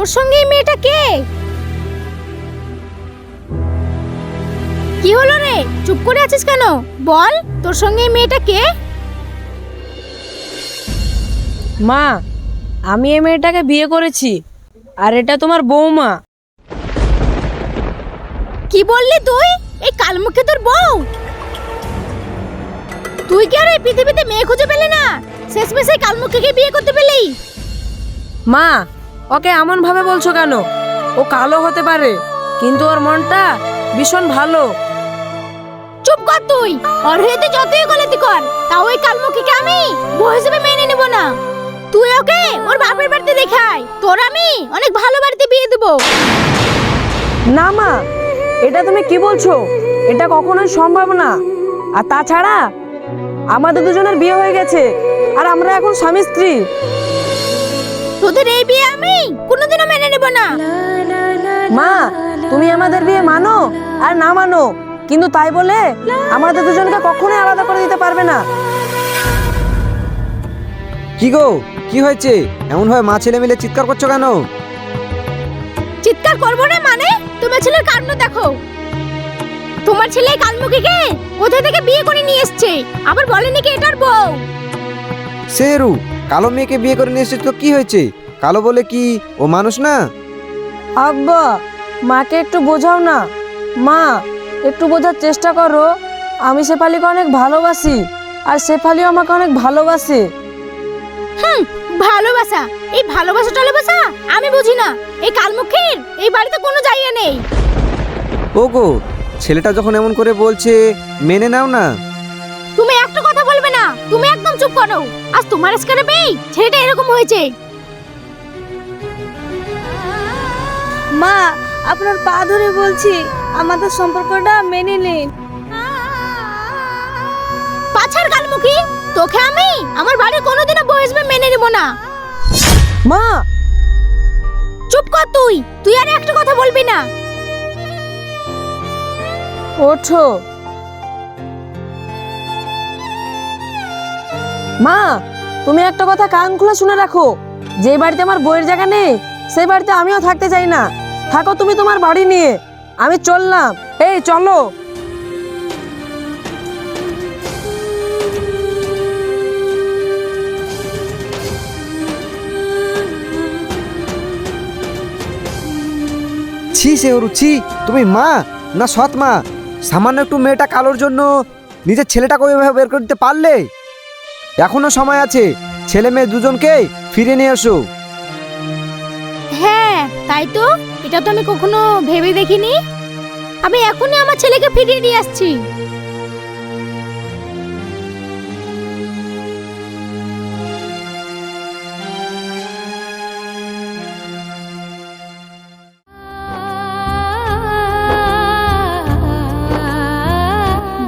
তোর সঙ্গে এই মেয়েটা কে? কি হলো রে? চুপ করে আছিস কেন? বল তোর সঙ্গে এই মেয়েটা কে? মা আমি এই মেয়েটাকে বিয়ে করেছি আর এটা তোমার বৌমা। কি বললি তুই? এই কালমুখে তোর বউ? তুই কি আর এই পৃথিবীতে মেয়ে খুঁজে পেলি না? শেষমেশ এই কালমুখীকে বিয়ে করতে পেলি? মা ওকে এমন ভাবে বলছো কেন? ও কালো হতে পারে কিন্তু ওর মনটা ভীষণ ভালো। চুপ কর তুই! ওর তুই যতই গলতি কর তা ওই কালমুখীকে আমি বউ হিসেবে মেনে নেব না। তুই ওকে ওর বাপের বাড়িতে দেখাই তোর আমি অনেক ভালো বাড়িতে বিয়ে দেবো। না মা এটা তুমি কি বলছো? এটা কখনোই সম্ভব না। আর তাছাড়া আমাদের দুজনের বিয়ে হয়ে গেছে আর আমরা এখন স্বামী স্ত্রী। তোদের এই বিয়ে আমি? কোনোদিনও মেনে নেব না। মা তুমি আমাদের বিয়ে মানো আর না মানো। কিন্তু তাই বলে আমাদের দুজনকে কখনোই আলাদা করে দিতে পারবে না। কি গো কি হয়েছে? এমন ভাবে মা ছেলে মিলে চিৎকার করছ কেন? চিৎকার করব না মানে? তোমার ছেলের কাণ্ড দেখো। তোমার ছেলে কালমুখীকে কোথা থেকে বিয়ে করে নিয়ে এসছে? আবার বলেনি কি এটার বউ? সেরু কালো মেয়েকে বিয়ে করে নিয়ে এসেছিস তো কি হয়েছে? কালো বলে কি ও মানুষ না? আব্বা মাকে একটু বোঝাও না। মা একটু বোঝার চেষ্টা করো। আমি শেফালিকে অনেক ভালোবাসি আর শেফালিও আমাকে অনেক ভালোবাসে। হুম ভালোবাসা। এই ভালোবাসা টালোবাসা আমি বুঝি না। এই কালমুখীর এই বাড়িতে কোনো জায়গা নেই। ও গো ছেলেটা যখন এমন করে বলছে মেনে নাও না। তুমি একদম চুপ করো। আজ তোমার আজকারে পেয়ে ছেলেটা এরকম হয়েছে। মা আপনার পা ধরে বলছি আমাদের সম্পর্কটা মেনে নিন। পাছার কালমুখী তোকে আমি আমার বাড়ির কোনোদিনও বউ হিসেবে মেনে নেব না। মা! চুপ কর তুই তুই আর একটা কথা বলবি না। ওঠো। মা, তুমি একটা কথা কান খুলে শুনে রাখো। যে বাড়িতে আমার বইয়ের জায়গা নেই, সেই বাড়িতে আমিও থাকতে চাই না। থাকো তুমি তোমার বাড়ি নিয়ে, আমি চললাম। এই, চলো। ছি সেহরু ছি, তুমি মা না সৎ মা? সামান্য একটু মেয়েটা কালোর জন্য নিজের ছেলেটাকে ওইভাবে বের করে দিতে পারলে? এখনও সময় আছে। ছেলে মেয়ে দুজনকে ফিরে নিয়ে এসো হ্যাঁ তাই তো? এটা তো আমি কখনো ভেবে দেখিনি। আমি এখনই আমার ছেলেকে ফিরিয়ে নিয়ে আসছি।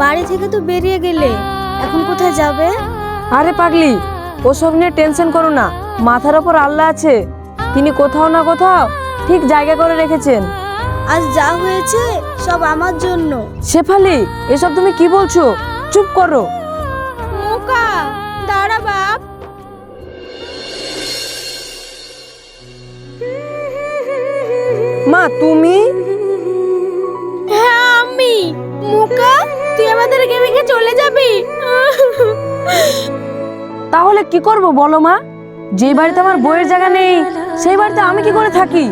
বাড়ি থেকে তো বেরিয়ে গেলে। এখন কোথায় যাবে? আরে পাগলি ওসব নিয়ে টেনশন করো না। মাথার ওপর আল্লাহ আছে। তিনি কোথাও না কোথাও ঠিক জায়গা করে রেখেছেন। আজ যা হয়েছে সব আমার জন্য। শেফালি এসব তুমি কি বলছো? চুপ করো। মোকা দাঁড়া বাপ। মা তুমি? হ্যাঁ আমি। মোকা তুই আমাদেরকে রেখে চলে যাবি? তাহলে কি করব বলো মা? যে বাড়িতে আমার বইয়ের জায়গা নেই সেই বাড়িতে আমি কি করে থাকি?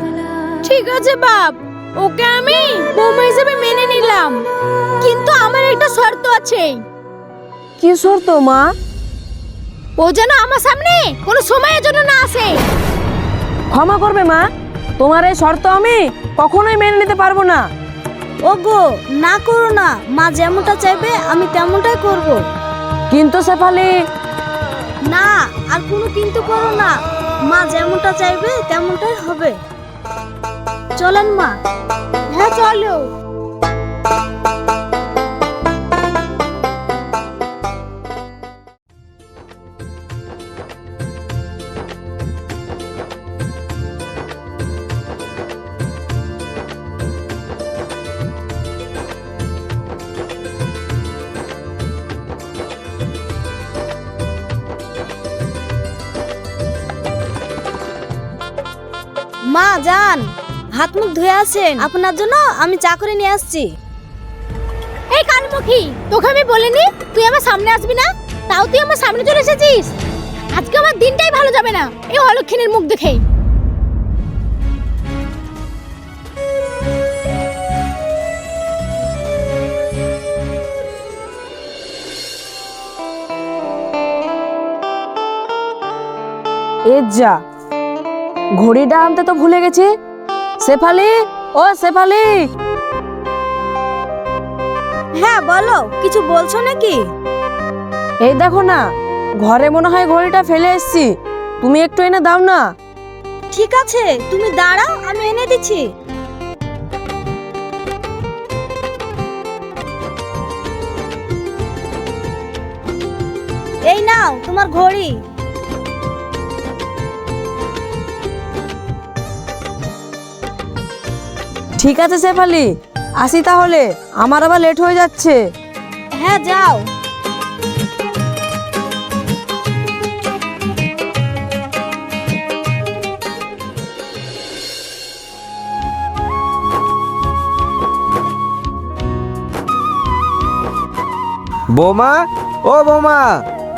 ঠিক আছে বাপ ওকে আমি বৌমা হিসেবে মেনে নিলাম। কিন্তু আমার একটা শর্ত আছে। কি শর্ত মা? ও যেন আমার সামনে কোনো সময়ের জন্য না আসে। ক্ষমা করবে মা। তোমার এই শর্ত আমি কখনোই মেনে নিতে পারব না। ওগো না করো না। মা যেমনটা চাইবে আমি তেমনটাই করব। কিন্তু শেফালি না, আর কোনো কিন্তু করো না। মা যেমনটা চাইবে, তেমনটাই হবে। চলেন মা। হ্যাঁ চলো। মা যান। হাত মুখ ধুয়ে আছেন আপনার জন্য আমি চা করে নিয়ে আসছি। এই কানমুখী তোকে আমি বলিনি তুই আমার সামনে আসবি না? তাও তুই আমার সামনে চলে এসেছিস? আজকে আমার দিনটাই ভালো যাবে না। এই অলক্ষণের মুখ দেখে এ যা ঘড়িটা আনতে তো ভুলে গেছি। শেফালি ও শেফালি। হ্যাঁ বলো কিছু বলছো নাকি? এই দেখো না ঘরে মনে হয় ঘড়িটা ফেলে এসেছি। তুমি একটু এনে দাও না। ঠিক আছে তুমি দাঁড়াও আমি এনে দিচ্ছি। এই নাও তোমার ঘড়ি। ঠিক আছে শেফালি আসি তাহলে। আমার আবার লেট হয়ে যাচ্ছে। হ্যাঁ যাও। বৌমা ও বৌমা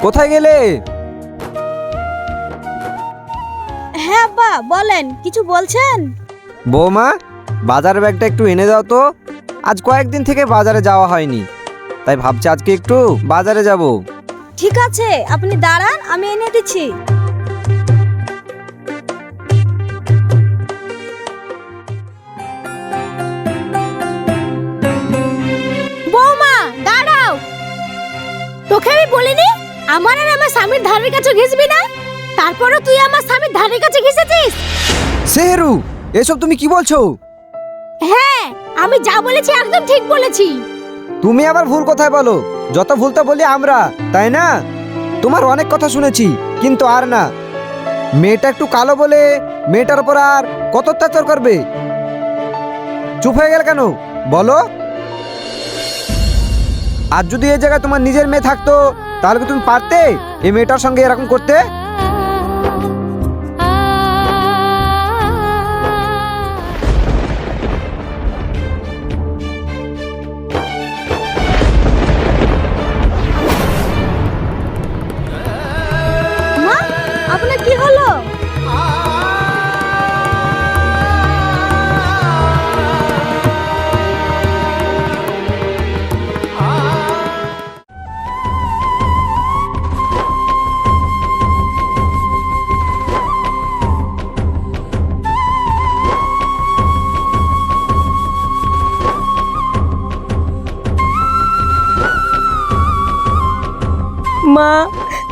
কোথায় গেলে? হ্যাঁ আব্বা বলেন কিছু বলছেন? বৌমা বাজার ব্যাগটা একটু এনে দাও তো। আজ কয়েকদিন থেকে বাজারে যাওয়া হয়নি। তাই ভাবছি আজকে একটু বাজারে যাব। ঠিক আছে আপনি দাঁড়ান আমি এনে দিচ্ছি। বৌমা দাঁড়াও। তোকে আমি বলিনি আমার আর আমার স্বামীর ধারের কাছে ঘেসবি না? তারপরও তুই আমার স্বামীর ধারের কাছে ঘেসেছিস সেহেরু এসব তুমি কি বলছো? হ্যাঁ আমি যা বলেছি একদম ঠিক বলেছি। তুমি আবার ভুল কথায় বলো। যত ভুল তো বলি আমরা, তাই না? তোমার অনেক কথা শুনেছি, কিন্তু আর না। মেয়েটা একটু কালো বলে মেয়েটার উপর আর কত অত্যাচার করবে? চুপ হয়ে গেল কেন? বলো। আর যদি এই জায়গায় তোমার নিজের মেয়ে থাকতো, তাহলে কি তুমি পারতে এই মেয়েটার সঙ্গে এরকম করতে? মা,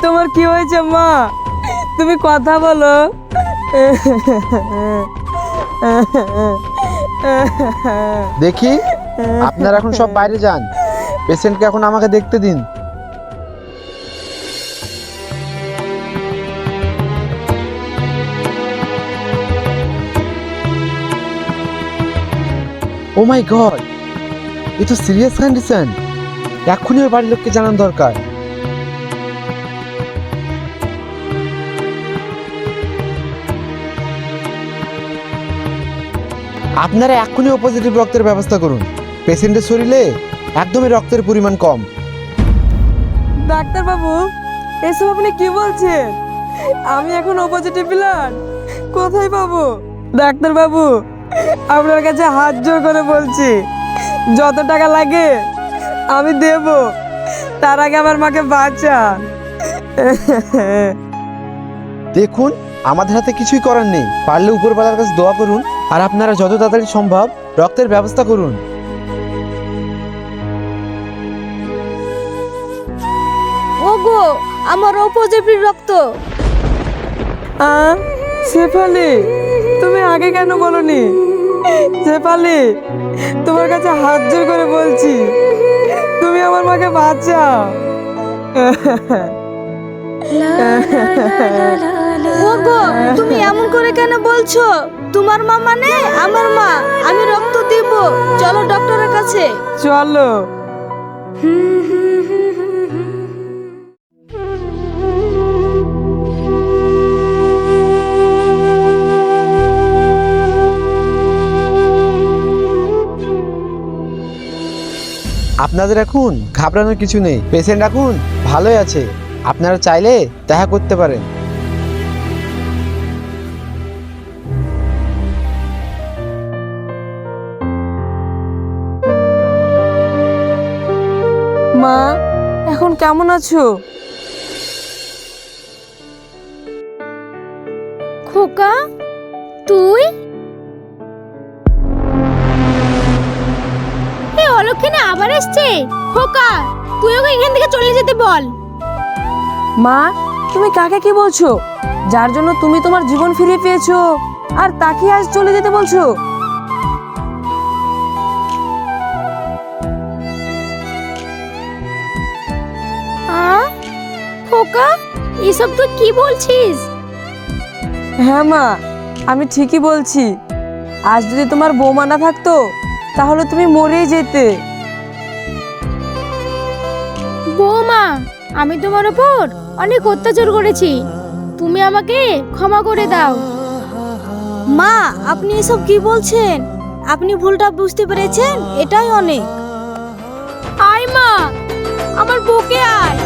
তোমার কি হয়েছে মা? তুমি কথা বলো। দেখি, আপনারা এখন সব বাইরে যান। পেশেন্টকে এখন আমাকে দেখতে দিন। ও মাই গড এ তো সিরিয়াস কন্ডিশন এক্ষুনি ওই বাড়ির লোককে জানান দরকার। আপনারা এক্ষুনি ও পজিটিভ রক্তের ব্যবস্থা করুন। পেশেন্টের শরীরে একদমই রক্তের পরিমাণ কম। ডাক্তার বাবু এসব আপনি কি বলছেন? আমি এখন ও পজিটিভ ব্লাড কোথায় পাবো? ডাক্তার বাবু আপনার কাছে হাত জোর করে বলছি। যত টাকা লাগে আমি দেব। তার আগে আমার মাকে বাঁচান। দেখুন আমাদের হাতে কিছুই করার নেই। পারলে উপরবেলার কাছে দোয়া করুন। আর আপনারা যত তাড়াতাড়ি সম্ভব রক্তের ব্যবস্থা করুন। ওগো আমার ও পজিটিভ রক্ত। আ শেফালি তুমি আগে কেন বলনি? শেফালি তোমার কাছে হাত জোর করে বলছি। তুমি আমার মাকে বাঁচাও। ওগো তুমি এমন করে কেন বলছো? তোমার মা মানে আমার মা। আমি রক্ত দিব। চলো ডক্টরের কাছে। চলো। আপনাদের এখন ঘাবড়ানোর কিছু নেই। পেশেন্ট এখন ভালোই আছে। আপনারা চাইলে দেখা করতে পারেন। এখন কেমন আছো? খোকা তুই? এই অলক্ষণে আবার এসছে? খোকা তুই ওকে এখান থেকে চলে যেতে বল। মা তুমি কাকে কি বলছো? যার জন্য তুমি তোমার জীবন ফিরে পেয়েছ আর তাকে আজ চলে যেতে বলছো? খোকা এসব তুই কি বলছিস? হ্যাঁ মা আমি ঠিকই বলছি। আজ যদি তোমার বৌমা না থাকতো তাহলে তুমি মরেই যেতে। বৌমা আমি তোমার ওপর অনেক অত্যাচার করেছি। তুমি আমাকে ক্ষমা করে দাও। মা আপনি এসব কি বলছেন? আপনি ভুলটা বুঝতে পেরেছেন? এটাই অনেক। আয় মা আমার বুকে আয়।